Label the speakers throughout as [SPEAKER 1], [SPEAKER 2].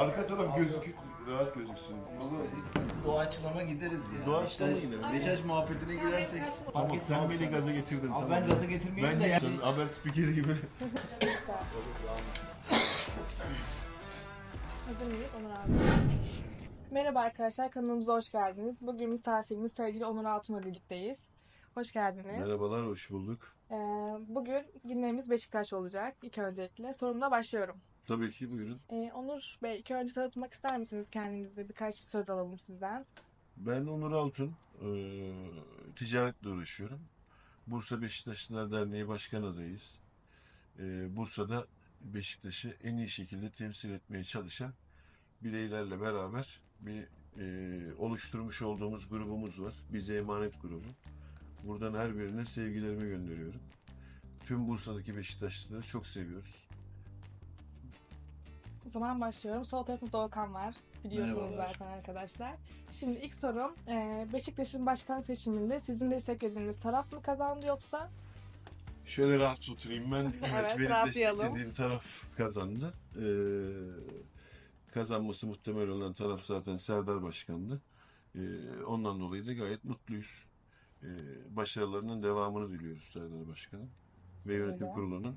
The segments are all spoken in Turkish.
[SPEAKER 1] Arka taraf gözük rahat gözüksün.
[SPEAKER 2] Doğaçlama gideriz ya.
[SPEAKER 1] Doğaçlama
[SPEAKER 2] Beşiktaş-
[SPEAKER 1] gidelim.
[SPEAKER 2] Beşiktaş muhabbetine girersek.
[SPEAKER 1] Tamam sen beni gaza getirdin.
[SPEAKER 2] Abi
[SPEAKER 1] tamam.
[SPEAKER 2] ben gaza getirmeyeyim
[SPEAKER 1] Ben
[SPEAKER 2] de
[SPEAKER 1] de
[SPEAKER 2] yani.
[SPEAKER 1] haber spikeri gibi.
[SPEAKER 3] Hazır mıyız Onur abi? Merhaba arkadaşlar, kanalımıza hoş geldiniz. Bugün misafirimiz sevgili Onur Altun'la birlikteyiz. Hoş geldiniz.
[SPEAKER 1] Merhabalar, hoş bulduk.
[SPEAKER 3] Ee, bugün günlerimiz Beşiktaş olacak. İlk öncelikle sorumla başlıyorum.
[SPEAKER 1] Tabii ki buyurun.
[SPEAKER 3] Ee, Onur Bey, ilk önce tanıtmak ister misiniz kendinizi? Birkaç söz alalım sizden.
[SPEAKER 1] Ben Onur Altun, eee, ticaretle uğraşıyorum. Bursa Beşiktaşlılar Derneği Başkan adayız. Eee, Bursa'da Beşiktaş'ı en iyi şekilde temsil etmeye çalışan bireylerle beraber bir eee, oluşturmuş olduğumuz grubumuz var. Bize Emanet grubu. Buradan her birine sevgilerimi gönderiyorum. Tüm Bursa'daki Beşiktaşlıları çok seviyoruz.
[SPEAKER 3] O zaman başlıyorum. Sol tarafında Doğukan var. Biliyorsunuz
[SPEAKER 2] Merhabalar.
[SPEAKER 3] zaten arkadaşlar. Şimdi ilk sorum, ee, Beşiktaş'ın başkan seçiminde sizin desteklediğiniz taraf mı kazandı yoksa?
[SPEAKER 1] Şöyle rahat oturayım ben.
[SPEAKER 3] Evet,
[SPEAKER 1] benim
[SPEAKER 3] rahatlayalım.
[SPEAKER 1] desteklediğim taraf kazandı. Ee, kazanması muhtemel olan taraf zaten Serdar Başkan'dı. Ee, ondan dolayı da gayet mutluyuz. Ee, başarılarının devamını diliyoruz Serdar Başkan'ın ve yönetim kurulunun.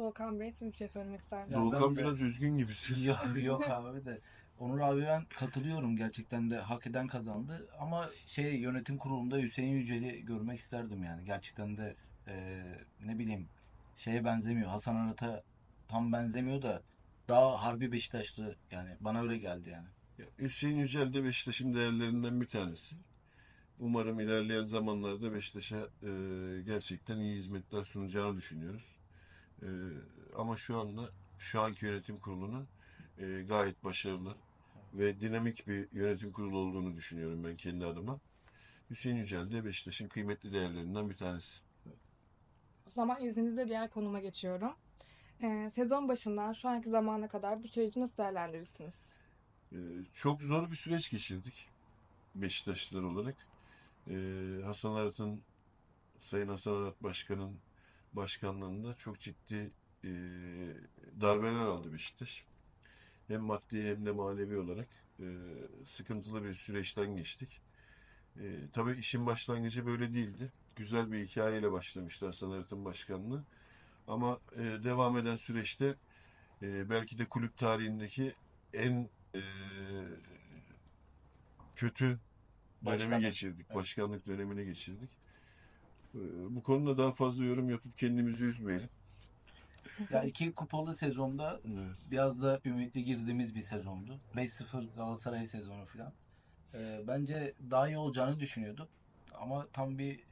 [SPEAKER 3] Doğukan Bey, siz bir şey söylemek ister misiniz?
[SPEAKER 1] Doğukan biraz üzgün gibisin.
[SPEAKER 2] Yok yok abi de. Onur abi ben katılıyorum gerçekten de hak eden kazandı ama şey yönetim kurulunda Hüseyin Yücel'i görmek isterdim yani gerçekten de e, ne bileyim şeye benzemiyor Hasan Arat'a tam benzemiyor da daha harbi Beşiktaşlı yani bana öyle geldi yani.
[SPEAKER 1] Ya, Hüseyin Yücel de Beşiktaş'ın değerlerinden bir tanesi. Umarım ilerleyen zamanlarda Beşiktaş'a e, gerçekten iyi hizmetler sunacağını düşünüyoruz. E, ama şu anda şu anki yönetim kurulunun e, gayet başarılı ve dinamik bir yönetim kurulu olduğunu düşünüyorum ben kendi adıma. Hüseyin Yücel de Beşiktaş'ın kıymetli değerlerinden bir tanesi.
[SPEAKER 3] O zaman izninizle diğer konuma geçiyorum. Ee, sezon başından şu anki zamana kadar bu süreci nasıl değerlendirirsiniz?
[SPEAKER 1] Ee, çok zor bir süreç geçirdik Beşiktaşlılar olarak. Ee, Hasan Arat'ın Sayın Hasan Arat Başkan'ın başkanlığında çok ciddi e, darbeler aldı Beşiktaş. Hem maddi hem de manevi olarak e, sıkıntılı bir süreçten geçtik. E, tabii işin başlangıcı böyle değildi. Güzel bir hikayeyle başlamıştı Hasan Arat'ın başkanlığı. Ama e, devam eden süreçte e, belki de kulüp tarihindeki en e, kötü dönemi
[SPEAKER 2] Başkanlık,
[SPEAKER 1] geçirdik.
[SPEAKER 2] evet.
[SPEAKER 1] Başkanlık dönemini geçirdik. E, bu konuda daha fazla yorum yapıp kendimizi üzmeyelim.
[SPEAKER 2] Ya iki kupalı sezonda
[SPEAKER 1] Evet.
[SPEAKER 2] biraz da ümitli girdiğimiz bir sezondu. 5-0 Galatasaray sezonu falan. Ee, bence daha iyi olacağını düşünüyorduk. Ama tam bir e,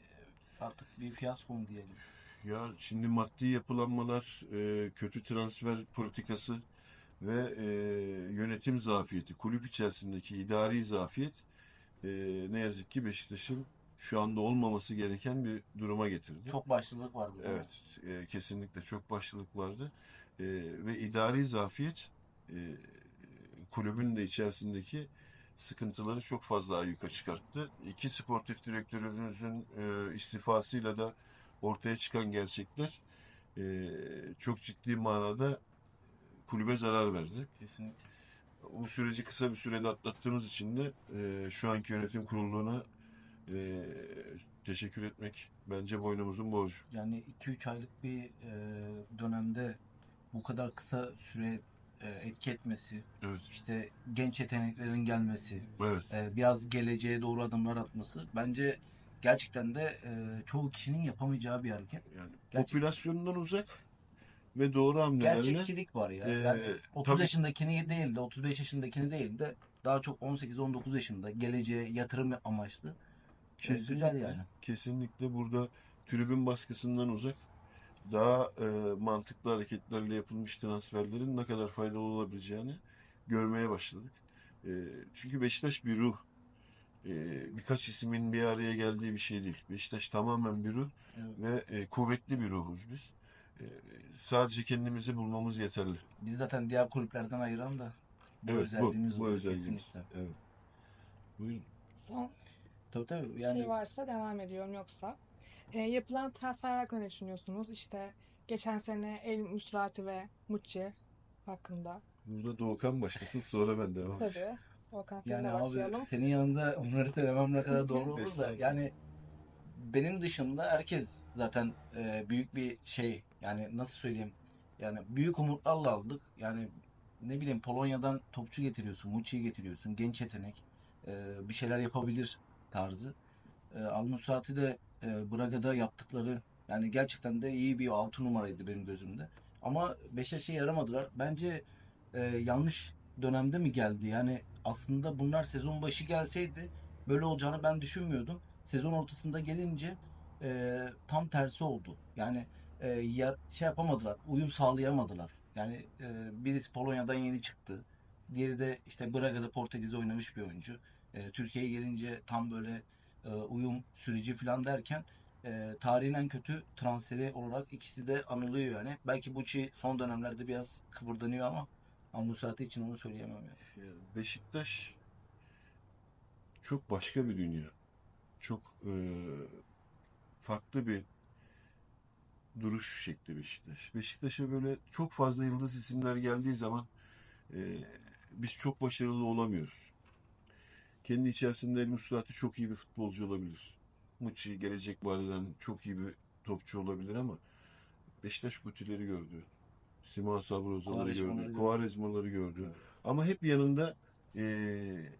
[SPEAKER 2] artık bir fiyasko mu diyelim.
[SPEAKER 1] Ya şimdi maddi yapılanmalar, e, kötü transfer politikası ve e, yönetim zafiyeti, kulüp içerisindeki idari zafiyet e, ne yazık ki Beşiktaş'ın şu anda olmaması gereken bir duruma getirdi.
[SPEAKER 2] Çok başlılık vardı.
[SPEAKER 1] Evet, e, kesinlikle çok başlılık vardı E, ve idari zafiyet e, kulübün de içerisindeki sıkıntıları çok fazla ayyuka çıkarttı. İki sportif direktörümüzün e, istifasıyla da ortaya çıkan gerçekler e, çok ciddi manada kulübe zarar verdi.
[SPEAKER 2] Kesinlikle.
[SPEAKER 1] Bu süreci kısa bir sürede atlattığımız için de e, şu anki yönetim kuruluna e, teşekkür etmek bence boynumuzun borcu.
[SPEAKER 2] Yani 2-3 aylık bir e, dönemde bu kadar kısa süre e, etki etmesi,
[SPEAKER 1] Evet.
[SPEAKER 2] işte genç yeteneklerin gelmesi,
[SPEAKER 1] Evet.
[SPEAKER 2] e, biraz geleceğe doğru adımlar atması bence gerçekten de e, çoğu kişinin yapamayacağı bir hareket.
[SPEAKER 1] Yani
[SPEAKER 2] Gerçek-
[SPEAKER 1] popülasyondan uzak ve doğru hamlelerle
[SPEAKER 2] Gerçekçilik var ya.
[SPEAKER 1] Ee,
[SPEAKER 2] Yani 30
[SPEAKER 1] tabii-
[SPEAKER 2] yaşındakini değil de 35 yaşındakini değil de daha çok 18-19 yaşında geleceğe yatırım amaçlı. E, güzel yani.
[SPEAKER 1] Kesinlikle burada tribün baskısından uzak daha e, mantıklı hareketlerle yapılmış transferlerin ne kadar faydalı olabileceğini görmeye başladık. E, çünkü Beşiktaş bir ruh. E, birkaç ismin bir araya geldiği bir şey değil. Beşiktaş tamamen bir ruh
[SPEAKER 2] Evet.
[SPEAKER 1] ve e, kuvvetli bir ruhuz biz. E, sadece kendimizi bulmamız yeterli.
[SPEAKER 2] Biz zaten diğer kulüplerden ayıran da bu
[SPEAKER 1] Evet,
[SPEAKER 2] özelliğimiz
[SPEAKER 1] bu, bu özelliğimiz.
[SPEAKER 2] kesinlikle.
[SPEAKER 1] Evet. Buyurun.
[SPEAKER 3] Son
[SPEAKER 2] Tabii tabii yani
[SPEAKER 3] şey varsa devam ediyorum yoksa. Ee, yapılan transfer hakkında ne düşünüyorsunuz? İşte geçen sene El Musrati ve Mucci hakkında.
[SPEAKER 1] Burada Doğukan başlasın sonra ben devam edeceğim.
[SPEAKER 3] Tabii.
[SPEAKER 2] Yani
[SPEAKER 3] seninle başlayalım.
[SPEAKER 2] abi senin yanında bunları söylemem ne kadar doğru olur da yani benim dışında herkes zaten e, büyük bir şey yani nasıl söyleyeyim yani büyük umutlarla aldık yani ne bileyim Polonya'dan topçu getiriyorsun, Muçi'yi getiriyorsun, genç yetenek e, bir şeyler yapabilir tarzı. E, Al Musrati de e, Braga'da yaptıkları yani gerçekten de iyi bir altı numaraydı benim gözümde. Ama Beşiktaş'a yaramadılar. Bence e, yanlış dönemde mi geldi? Yani aslında bunlar sezon başı gelseydi böyle olacağını ben düşünmüyordum. Sezon ortasında gelince e, tam tersi oldu. Yani e, ya, şey yapamadılar, uyum sağlayamadılar. Yani e, birisi Polonya'dan yeni çıktı. Diğeri de işte Braga'da Portekiz'de oynamış bir oyuncu. E, Türkiye'ye gelince tam böyle e, uyum süreci falan derken e, tarihin kötü transferi olarak ikisi de anılıyor yani. Belki Bucci son dönemlerde biraz kıpırdanıyor ama Anusati için onu söyleyemem yani.
[SPEAKER 1] Yani Beşiktaş çok başka bir dünya. Çok e, farklı bir duruş şekli Beşiktaş. Beşiktaş'a böyle çok fazla yıldız isimler geldiği zaman e, biz çok başarılı olamıyoruz. Kendi içerisinde El Musrati çok iyi bir futbolcu olabilir. Muçi gelecek vadeden çok iyi bir topçu olabilir ama Beşiktaş Gutileri gördü. Sima Sabroza'ları gördü. Quaresma'ları gördü.
[SPEAKER 2] Evet.
[SPEAKER 1] Ama hep yanında eee,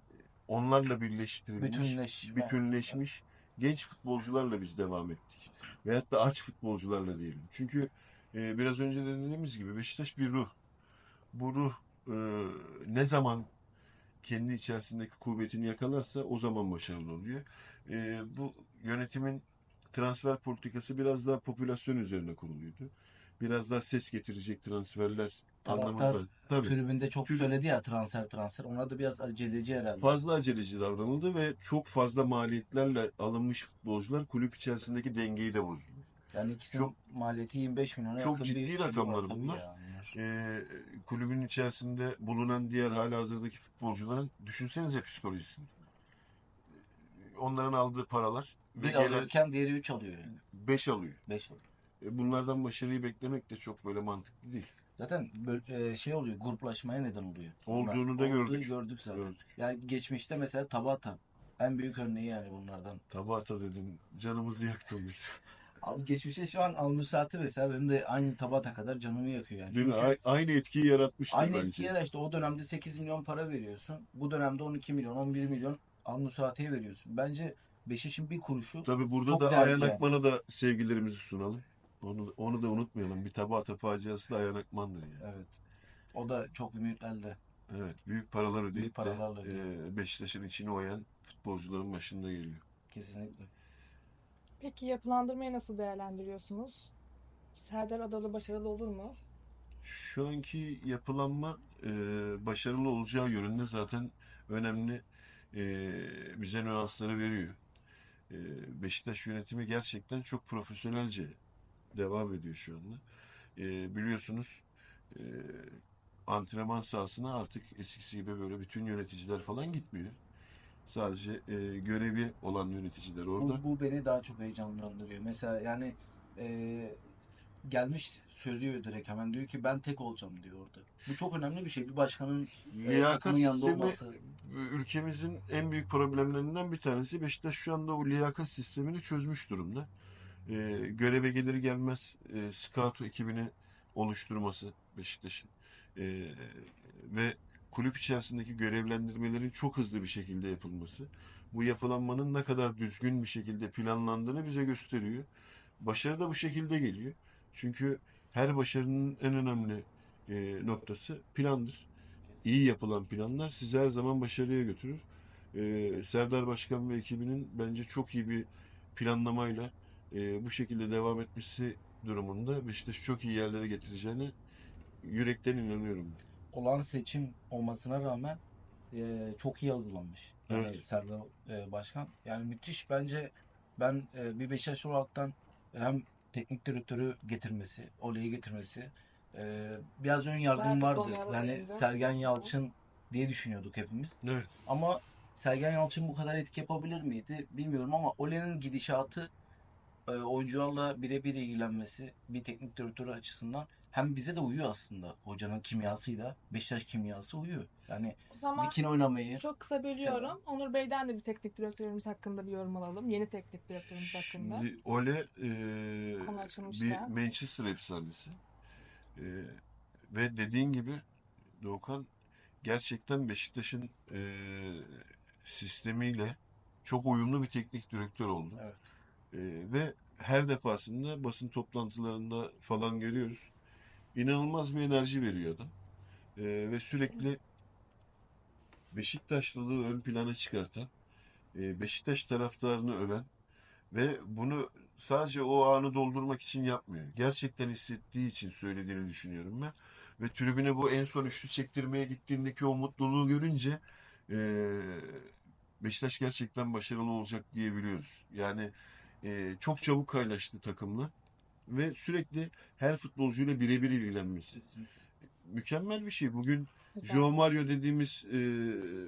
[SPEAKER 1] onlarla birleştirilmiş,
[SPEAKER 2] Bütünleşme.
[SPEAKER 1] bütünleşmiş genç futbolcularla biz devam ettik. Veyahut da aç futbolcularla diyelim. Çünkü eee, biraz önce de dediğimiz gibi Beşiktaş bir ruh. Bu ruh eee, ne zaman kendi içerisindeki kuvvetini yakalarsa o zaman başarılı oluyor. Eee, bu yönetimin transfer politikası biraz daha popülasyon üzerine kuruluydu. Biraz daha ses getirecek transferler anlamında. Tabii.
[SPEAKER 2] Tribünde çok
[SPEAKER 1] Tribün-
[SPEAKER 2] söyledi ya transfer transfer. Ona da biraz aceleci herhalde.
[SPEAKER 1] fazla aceleci davranıldı ve çok fazla maliyetlerle alınmış futbolcular kulüp içerisindeki dengeyi de bozdu.
[SPEAKER 2] Yani ikisinin
[SPEAKER 1] Çok-
[SPEAKER 2] maliyeti 25 milyona
[SPEAKER 1] çok
[SPEAKER 2] yakın
[SPEAKER 1] ciddi
[SPEAKER 2] şey
[SPEAKER 1] rakamlar bunlar.
[SPEAKER 2] ya bunlar.
[SPEAKER 1] Ee, kulübün içerisinde bulunan diğer halihazırdaki futbolcuların düşünsenize psikolojisini. Onların aldığı paralar
[SPEAKER 2] Bir alıyorken diğeri 3 alıyor yani.
[SPEAKER 1] 5 alıyor.
[SPEAKER 2] 5 alıyor.
[SPEAKER 1] E, bunlardan başarıyı beklemek de çok böyle mantıklı değil.
[SPEAKER 2] Zaten böyle, e, şey oluyor gruplaşmaya neden oluyor.
[SPEAKER 1] Olduğunu da
[SPEAKER 2] Olduğu
[SPEAKER 1] gördük.
[SPEAKER 2] gördük zaten.
[SPEAKER 1] Gördük.
[SPEAKER 2] Yani geçmişte mesela Tabata en büyük örneği yani bunlardan.
[SPEAKER 1] Tabata dedin. Canımızı yaktın biz.
[SPEAKER 2] Abi geçmişte şu an Al Musati mesela benim de aynı Tabata kadar canımı yakıyor yani.
[SPEAKER 1] Değil mi?
[SPEAKER 2] Çünkü
[SPEAKER 1] A- Aynı etkiyi yaratmıştır
[SPEAKER 2] aynı
[SPEAKER 1] bence.
[SPEAKER 2] etkiye de işte o dönemde 8 milyon para veriyorsun. Bu dönemde 12 milyon, 11 milyon Al Musati'ye veriyorsun. Bence Beşiktaş'ın bir kuruşu
[SPEAKER 1] Tabii burada
[SPEAKER 2] Çok
[SPEAKER 1] da
[SPEAKER 2] değerli
[SPEAKER 1] Ayhan
[SPEAKER 2] yani.
[SPEAKER 1] Akman'a da sevgilerimizi sunalım. Onu, onu da unutmayalım. Bir Tabata faciası da Ayhan Akman'dır yani.
[SPEAKER 2] evet. O da çok ümitlerle.
[SPEAKER 1] Evet. Büyük paralar ödeyip
[SPEAKER 2] Büyük paralarla
[SPEAKER 1] de
[SPEAKER 2] ödüyor.
[SPEAKER 1] e, Beşiktaş'ın içine oyan futbolcuların başında geliyor.
[SPEAKER 2] Kesinlikle.
[SPEAKER 3] Peki yapılandırmayı nasıl değerlendiriyorsunuz? Serdar Adalı başarılı olur mu?
[SPEAKER 1] Şu anki yapılanma e, başarılı olacağı yönünde zaten önemli e, bize nüansları veriyor. E, Beşiktaş yönetimi gerçekten çok profesyonelce devam ediyor şu anda. E, biliyorsunuz e, antrenman sahasına artık eskisi gibi böyle bütün yöneticiler falan gitmiyor. Sadece e, görevi olan yöneticiler orada.
[SPEAKER 2] Bu, bu beni daha çok heyecanlandırıyor. Mesela yani e, gelmiş söylüyor direkt hemen diyor ki ben tek olacağım diyor orada. Bu çok önemli bir şey. Bir başkanın e,
[SPEAKER 1] Liyakat
[SPEAKER 2] takımın yanında
[SPEAKER 1] sistemi
[SPEAKER 2] olması.
[SPEAKER 1] ülkemizin en büyük problemlerinden bir tanesi. Beşiktaş şu anda o liyakat sistemini çözmüş durumda. Ee, göreve gelir gelmez e, scout ekibini oluşturması Beşiktaş'ın Ee, ve kulüp içerisindeki görevlendirmelerin çok hızlı bir şekilde yapılması. Bu yapılanmanın ne kadar düzgün bir şekilde planlandığını bize gösteriyor. Başarı da bu şekilde geliyor. Çünkü her başarının en önemli e, noktası plandır iyi yapılan planlar sizi her zaman başarıya götürür. Ee, Serdar Başkan ve ekibinin bence çok iyi bir planlamayla e, bu şekilde devam etmesi durumunda Beşiktaş'ı çok iyi yerlere getireceğine yürekten inanıyorum.
[SPEAKER 2] Olan seçim olmasına rağmen e, çok iyi hazırlanmış. Yani
[SPEAKER 1] Evet.
[SPEAKER 2] Serdar e, Başkan. Yani müthiş bence ben e, bir Beşiktaş olaraktan hem teknik direktörü getirmesi, Ole'yi getirmesi e, biraz ön yargım vardı. Yani. Sergen Yalçın diye düşünüyorduk hepimiz.
[SPEAKER 1] Evet.
[SPEAKER 2] Ama Sergen Yalçın bu kadar etki yapabilir miydi bilmiyorum ama Ole'nin gidişatı e, oyuncularla birebir ilgilenmesi bir teknik direktörü açısından hem bize de uyuyor aslında. Hocanın kimyasıyla Beşiktaş kimyası uyuyor. Yani
[SPEAKER 3] O zaman
[SPEAKER 2] dikine oynamayı
[SPEAKER 3] çok kısa bölüyorum. Onur Bey'den de bir teknik direktörümüz hakkında bir yorum alalım. Yeni teknik direktörümüz hakkında.
[SPEAKER 1] Şimdi Ole e, bir. Manchester efsanesi. E, ve dediğin gibi Doğukan gerçekten Beşiktaş'ın e, sistemiyle çok uyumlu bir teknik direktör oldu.
[SPEAKER 2] Evet.
[SPEAKER 1] E, ve her defasında basın toplantılarında falan görüyoruz. İnanılmaz bir enerji veriyor adam. E, ve sürekli Beşiktaşlılığı ön plana çıkartan, e, Beşiktaş taraftarını öven ve bunu sadece o anı doldurmak için yapmıyor. Gerçekten hissettiği için söylediğini düşünüyorum ben. Ve tribüne bu en son üçlü çektirmeye gittiğindeki o mutluluğu görünce e, Beşiktaş gerçekten başarılı olacak diyebiliyoruz. Yani e, çok çabuk kaynaştı takımla ve sürekli her futbolcuyla birebir ilgilenmesi. Mükemmel bir şey. Bugün
[SPEAKER 3] Güzel.
[SPEAKER 1] Joe Mario dediğimiz e,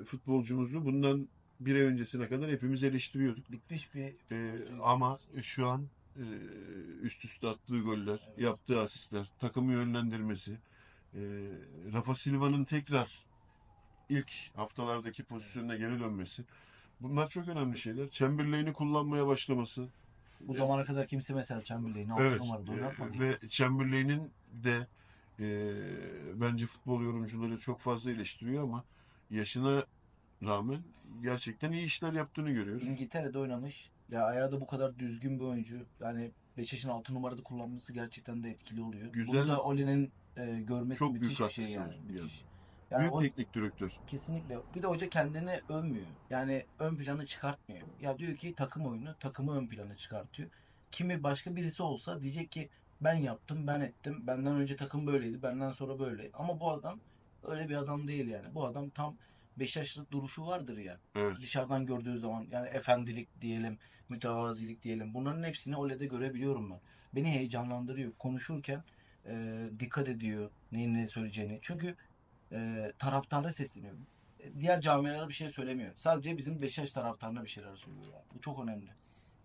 [SPEAKER 1] futbolcumuzu bundan bir ay öncesine kadar hepimiz eleştiriyorduk.
[SPEAKER 2] bitmiş bir
[SPEAKER 1] E, ama şu an e, üst üste attığı goller,
[SPEAKER 2] Evet.
[SPEAKER 1] yaptığı asistler, takımı yönlendirmesi, e, Rafa Silva'nın tekrar ilk haftalardaki pozisyonuna geri dönmesi. Bunlar çok önemli şeyler. Chamberlain'i kullanmaya başlaması.
[SPEAKER 2] Bu zamana kadar kimse mesela Chamberlain'i 6
[SPEAKER 1] Evet.
[SPEAKER 2] numarada oynatmadı.
[SPEAKER 1] ve Chamberlain'in de e, bence futbol yorumcuları çok fazla eleştiriyor ama yaşına rağmen gerçekten iyi işler yaptığını görüyoruz.
[SPEAKER 2] İngiltere'de oynamış. Ya ayağı da bu kadar düzgün bir oyuncu. Yani Beşiktaş'ın 6 numarada kullanması gerçekten de etkili oluyor.
[SPEAKER 1] Güzel.
[SPEAKER 2] Bunu da Ole'nin e, görmesi
[SPEAKER 1] Çok
[SPEAKER 2] müthiş
[SPEAKER 1] büyük
[SPEAKER 2] bir şey yani. Müthiş. Yani
[SPEAKER 1] Büyük
[SPEAKER 2] o,
[SPEAKER 1] teknik direktör.
[SPEAKER 2] kesinlikle. Bir de hoca kendini övmüyor. Yani ön planı çıkartmıyor. Ya diyor ki takım oyunu, takımı ön plana çıkartıyor. Kimi başka birisi olsa diyecek ki ben yaptım, ben ettim. Benden önce takım böyleydi, benden sonra böyle. Ama bu adam öyle bir adam değil yani. Bu adam tam Beşiktaşlık duruşu vardır ya.
[SPEAKER 1] Evet.
[SPEAKER 2] dışarıdan gördüğü zaman yani efendilik diyelim, mütevazilik diyelim. Bunların hepsini Ole'de görebiliyorum ben. Beni heyecanlandırıyor. Konuşurken e, dikkat ediyor neyin ne söyleyeceğini. Çünkü e, taraftara sesleniyor. E, Diğer camialara bir şey söylemiyor. Sadece bizim Beşiktaş taraftarına bir şeyler söylüyor. Yani. Bu çok önemli.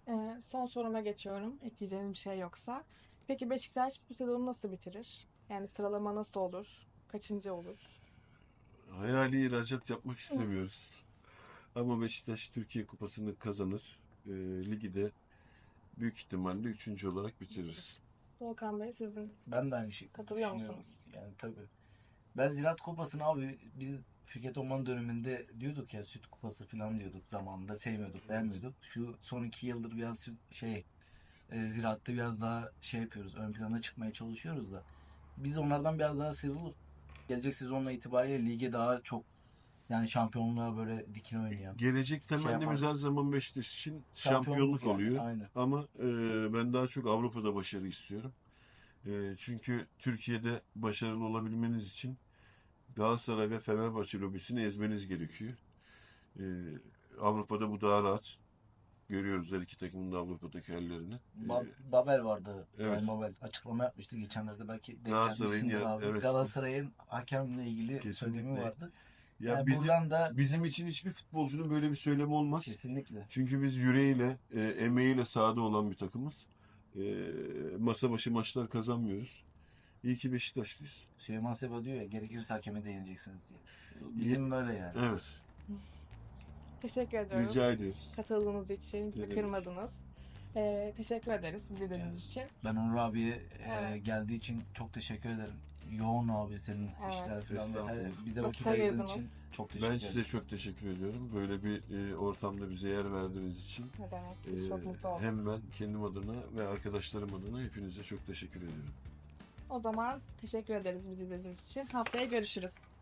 [SPEAKER 3] Ee, son soruma geçiyorum. Ekleyeceğiniz bir şey yoksa. Peki Beşiktaş bu sezonu nasıl bitirir? Yani sıralama nasıl olur? Kaçıncı olur?
[SPEAKER 1] Hayali ihracat yapmak istemiyoruz. Ama Beşiktaş Türkiye Kupası'nı kazanır. E, ligi de büyük ihtimalle üçüncü olarak bitiririz.
[SPEAKER 3] Volkan Bey sizin
[SPEAKER 2] Ben de aynı şey
[SPEAKER 3] Katılıyor musunuz?
[SPEAKER 2] Yani tabii. Ben Ziraat Kupası'nı abi biz Fikret Orman döneminde diyorduk ya süt kupası falan diyorduk zamanında sevmiyorduk beğenmiyorduk. Şu son iki yıldır biraz süt, şey e, ziraatte biraz daha şey yapıyoruz ön plana çıkmaya çalışıyoruz da biz onlardan biraz daha sıyrılıp gelecek sezonla itibariyle lige daha çok yani şampiyonluğa böyle dikine oynayan.
[SPEAKER 1] Gelecek temennimiz
[SPEAKER 2] yapar.
[SPEAKER 1] her zaman Beşiktaş için şampiyonluk
[SPEAKER 2] yani,
[SPEAKER 1] oluyor.
[SPEAKER 2] Aynen.
[SPEAKER 1] Ama e, ben daha çok Avrupa'da başarı istiyorum. E, çünkü Türkiye'de başarılı olabilmeniz için Galatasaray ve Fenerbahçe lobisini ezmeniz gerekiyor. E, Avrupa'da bu daha rahat. Görüyoruz her iki takımın da Avrupa'daki hallerini. E,
[SPEAKER 2] Ba- Babel vardı.
[SPEAKER 1] Evet.
[SPEAKER 2] Evet. Babel açıklama yapmıştı geçenlerde belki
[SPEAKER 1] Galatasaray'ın ya- evet.
[SPEAKER 2] Galatasaray'ın hakemle ilgili
[SPEAKER 1] Kesinlikle.
[SPEAKER 2] söylemi vardı.
[SPEAKER 1] ya
[SPEAKER 2] yani
[SPEAKER 1] bizim,
[SPEAKER 2] buradan da
[SPEAKER 1] bizim için hiçbir futbolcunun böyle bir söylemi olmaz.
[SPEAKER 2] kesinlikle
[SPEAKER 1] Çünkü biz yüreğiyle, e, emeğiyle sahada olan bir takımız. E, masa başı maçlar kazanmıyoruz. İyi ki Beşiktaşlıyız.
[SPEAKER 2] Süleyman Seba diyor ya gerekirse hakeme de yeneceksiniz diye. Bizim böyle yani.
[SPEAKER 1] Evet.
[SPEAKER 3] teşekkür ediyorum.
[SPEAKER 1] Rica ediyoruz.
[SPEAKER 3] Katıldığınız için, bizi kırmadınız. Ee, teşekkür ederiz bizi dinlediğiniz için.
[SPEAKER 2] Ben Onur abiye e,
[SPEAKER 3] Evet.
[SPEAKER 2] geldiği için çok teşekkür ederim. Yoğun abi senin
[SPEAKER 3] Evet.
[SPEAKER 2] işler falan
[SPEAKER 1] Estağfurullah.
[SPEAKER 2] vesaire. Bize
[SPEAKER 3] Vakit
[SPEAKER 2] vakit ayırdığın
[SPEAKER 3] ayırdınız.
[SPEAKER 2] için çok teşekkür
[SPEAKER 1] Ben
[SPEAKER 2] ederim.
[SPEAKER 1] size çok teşekkür ediyorum. Böyle bir e, ortamda bize yer verdiğiniz için.
[SPEAKER 3] Ne demek?
[SPEAKER 1] E,
[SPEAKER 3] Biz çok mutlu olduk.
[SPEAKER 1] hem ben kendim adına ve arkadaşlarım adına hepinize çok teşekkür ediyorum.
[SPEAKER 3] O zaman teşekkür ederiz bizi dinlediğiniz için. Haftaya görüşürüz.